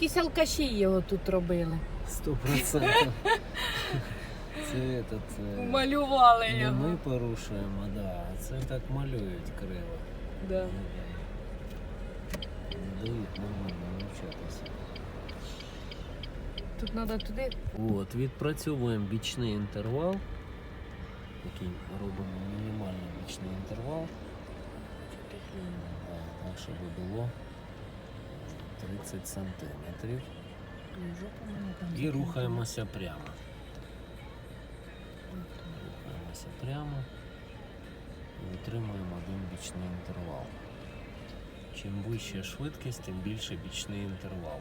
якісь алкаші його тут робили. Сто процентів. Це этот, Малювали не його. ми порушуємо, да, це так малюють криво. Да. Не дають нормально навчатися. Тут треба туди. От, відпрацьовуємо бічний інтервал. Такий робимо мінімальний бічний інтервал. Так, щоб було 30 сантиметрів. І рухаємося прямо. Рухаємося прямо і отримуємо один бічний інтервал. Чим вища швидкість, тим більше бічний інтервал.